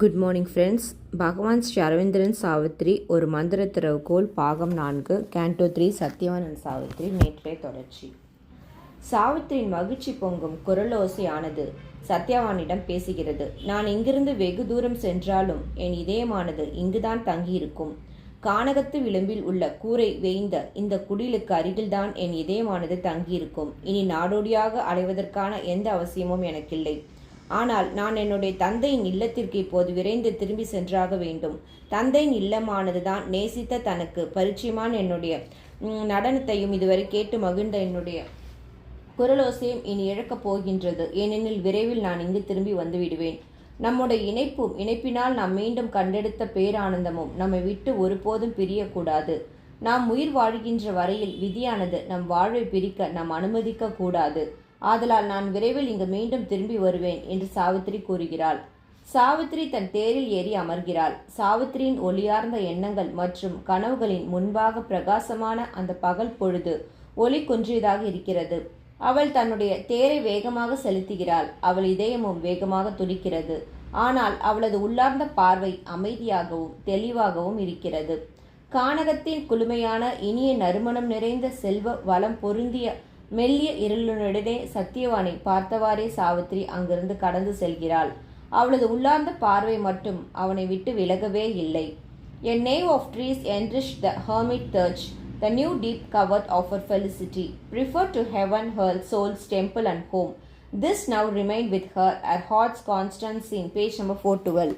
Good morning friends பகவான் ஸ்ரீ அரவிந்தரன் சாவித்ரி ஒரு மந்திர திறவுகோல் பாகம் நான்கு கேண்டோ த்ரீ சத்யவானன் சாவித்ரி நேற்றே தொடர்ச்சி. சாவித்திரியின் மகிழ்ச்சி பொங்கும் குரலோசையானது சத்யவானிடம் பேசுகிறது. நான் இங்கிருந்து வெகு தூரம் சென்றாலும் என் இதயமானது இங்குதான் தங்கியிருக்கும். கானகத்து விளிம்பில் உள்ள கூரை வேய்ந்த இந்த குடிலுக்கு அருகில்தான் என் இதயமானது தங்கியிருக்கும். இனி நாடோடியாக அலைவதற்கான எந்த அவசியமும் எனக்கில்லை. ஆனால் நான் என்னுடைய தந்தையின் இல்லத்திற்கு இப்போது விரைந்து திரும்பி சென்றாக வேண்டும். தந்தையின் இல்லமானதுதான் நேசித்த தனக்கு. பரிச்சயமான என்னுடைய நடனத்தையும் இதுவரை கேட்டு மகிழ்ந்த என்னுடைய குரலோசையும் இனி இழக்கப் போகின்றது. ஏனெனில் விரைவில் நான் இங்கு திரும்பி வந்து விடுவேன். நம்முடைய இணைப்பும் இணைப்பினால் நாம் மீண்டும் கண்டெடுத்த பேரானந்தமும் நம்மை விட்டு ஒருபோதும் பிரியக்கூடாது. நாம் உயிர் வாழ்கின்ற வரையில் விதியானது நம் வாழ்வை பிரிக்க நாம் அனுமதிக்க கூடாது. ஆதலால் நான் விரைவில் இங்கு மீண்டும் திரும்பி வருவேன் என்று சாவித்திரி கூறுகிறாள். சாவித்திரி தன் தேரில் ஏறி அமர்கிறாள். சாவித்திரியின் ஒளியார்ந்த எண்ணங்கள் மற்றும் கனவுகளின் முன்பாக பிரகாசமான அந்த பகல் பொழுது ஒளி குன்றியதாக இருக்கிறது. அவள் தன்னுடைய தேரை வேகமாக செலுத்துகிறாள். அவள் இதயமும் வேகமாக துடிக்கிறது. ஆனால் அவளது உள்ளார்ந்த பார்வை அமைதியாகவும் தெளிவாகவும் இருக்கிறது. கானகத்தின் குளுமையான இனிய நறுமணம் நிறைந்த செல்வ வளம் பொருந்திய மெல்லிய இருளுடனே சத்தியவானை பார்த்தவாறே சாவித்திரி அங்கிருந்து கடந்து செல்கிறாள் அவளது உள்ளார்ந்த பார்வை மட்டும் அவனை விட்டு விலகவே இல்லை a name of trees enrich the hermit church the new deep covert of our felicity prefer to heaven her souls temple and home this now remain with her our hearts Constance in page number four dwell